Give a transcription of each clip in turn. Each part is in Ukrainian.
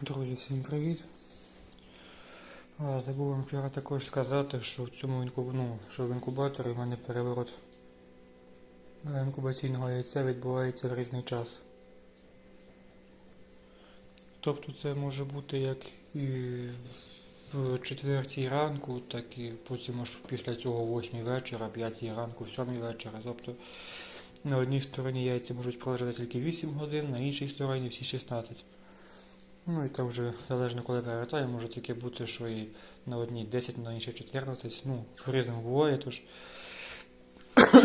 Друзі, всім привіт. Забув вам вчора також сказати, що в цьому ну, що в інкубаторі в мене переворот інкубаційного яйця відбувається в різний час. Тобто це може бути як і в четвертій ранку, так і потім аж після цього восьмій вечора, п'ятій ранку, сьомій вечора. Тобто на одній стороні яйця можуть пролежати тільки 8 годин, на іншій стороні всі 16. Ну і там вже залежно коли перевертає, може таке бути, що і на одній 10, на іншій 14. Ну, по-різному буває, тож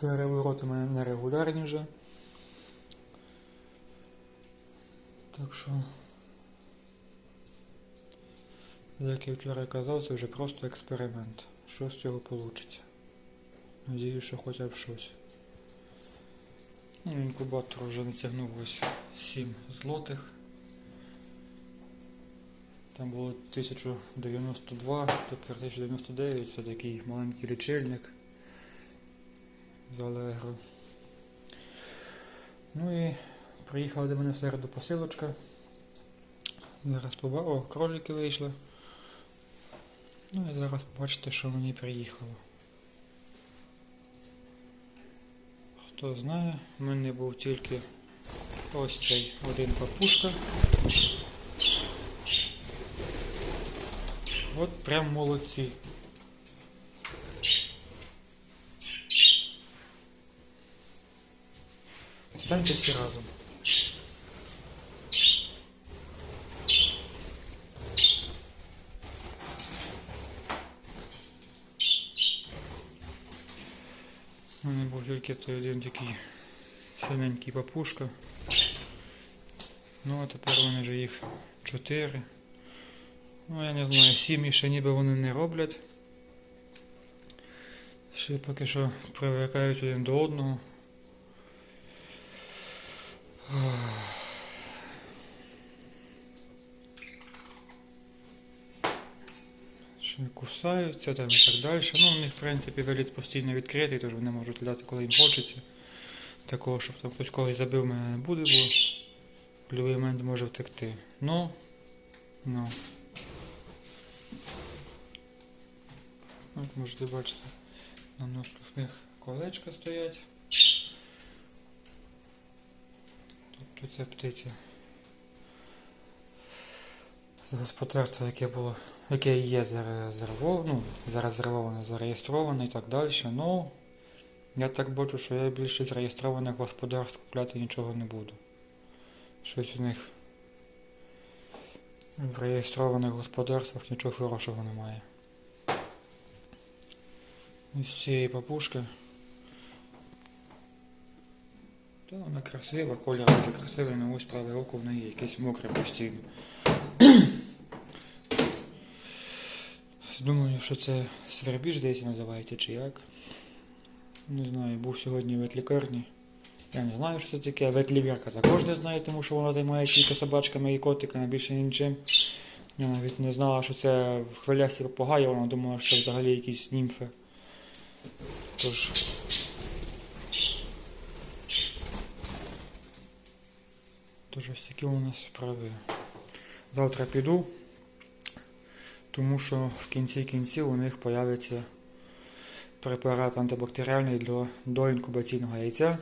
перевороти мене нерегулярні вже. Так що, як я вчора казав, це вже просто експеримент. Що з цього вийде? Надіюсь, що хоча б щось. Ну, інкубатор вже натягнув ось 7 злотих. Там було 1092, тепер 1099, це такий маленький лічильник з Allegro. Ну і приїхала до мене в середу посилочка. Зараз побачу, о, кролики вийшли. Ну і зараз побачите, що мені приїхало. Хто знає, в мене був тільки ось цей один папушка. От прям молодці. Станьте всі разом. У мене був тільки той один такий синенький папушка. Ну а тепер у мене вже їх чотири. Ну, я не знаю, сім'ї ще ніби вони не роблять. Ще поки що привикають один до одного. Ще кусаються там і так далі. Ну, у них, в принципі, виліт постійно відкритий, тож вони можуть літати, коли їм хочеться. Такого, щоб там хтось когось забив, мене не буде, бо в будь-який момент може втекти. Ну, ну. От можете бачити, на ножках них колечка стоять. Тобто ця птиця з господарства, яке було, яке є зарезервовано, ну, зарезервовано, зареєстровано і так далі. Ну, я так бачу, що я більше зареєстрованих господарств купляти нічого не буду. Щось у них в реєстрованих господарствах нічого хорошого немає. Ось цієї папушки. Та вона красива, колір дуже красивий, але ось праве око в неї якесь мокре постійно. Думаю, що це свербіж десь називається чи як. Не знаю, був сьогодні в ветлікарні. Я не знаю, що це таке. Ветлікарка також не знає, тому що вона займається тільки собачками і котиками, більше нічим. Я навіть не знала, що це в хвилясті попугая, вона думала, що це взагалі якісь німфи. Тож. Тож ось такі у нас справи. Завтра піду, тому що в кінці кінців у них появиться препарат антибактеріальний для доінкубаційного яйця.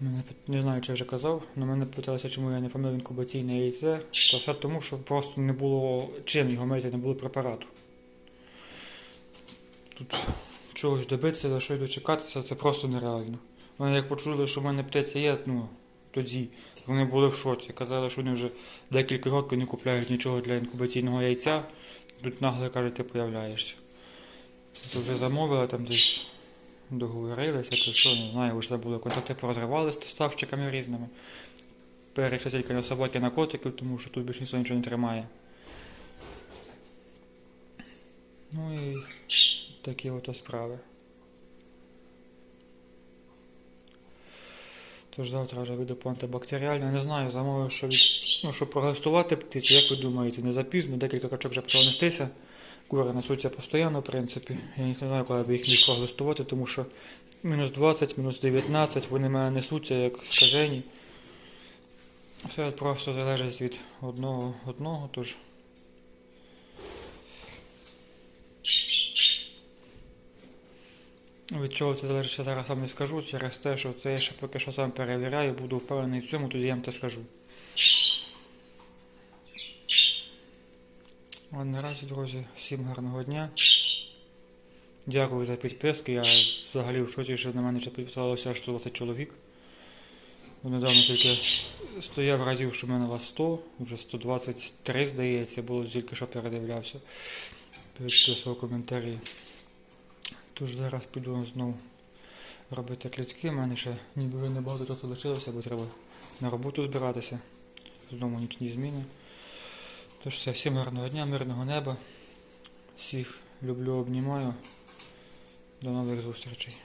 Мене не знаю, чи я вже казав, але мене питалися, чому я не помив інкубаційне яйце. Та все тому, що просто не було чим його мити, не було препарату. Тут чогось добитися, за що й дочекатися, це просто нереально. Вони як почули, що в мене птиця є, ну тоді вони були в шоці. Казали, що вони вже декілька років не купляють нічого для інкубаційного яйця. Тут нагло каже, ти появляєшся. То вже замовили там десь договорилися, то що, не знаю, вже були контакти порозривали з доставщиками різними. Перейшли тільки на собаки на котиків, тому що тут більше ніхто нічого не тримає. Ну і такі ото справи. Тож завтра вже вийду по антибактеріальне. Не знаю, замовив, що ну, щоб прогастувати птицю, як ви думаєте, не запізно, декілька качок вже почало нестися. Кури несуться постійно, в принципі. Я не знаю, коли б їх міг проглистувати, тому що мінус 20, мінус 19, вони мене несуться як скажені. Все просто залежить від одного одного, тож. Від чого це залежить, я зараз вам не скажу, через те, що це я ще поки що сам перевіряю, буду впевнений в цьому, тоді я вам це скажу. Наразі, друзі, всім гарного дня. Дякую за підписки. Я взагалі в шоці, що на мене ще підписалося аж 120 чоловік. Недавно тільки стояв разів, що в мене вас 100, вже 123, здається, було тільки що передивлявся. Підписував коментарі. Тож зараз піду знову робити клітки. У мене ще ні дуже небагато часу лишилося, бо треба на роботу збиратися. Знову нічні зміни. Тож все, всім гарного дня, мирного неба. Всіх люблю, обнімаю. До нових зустрічей.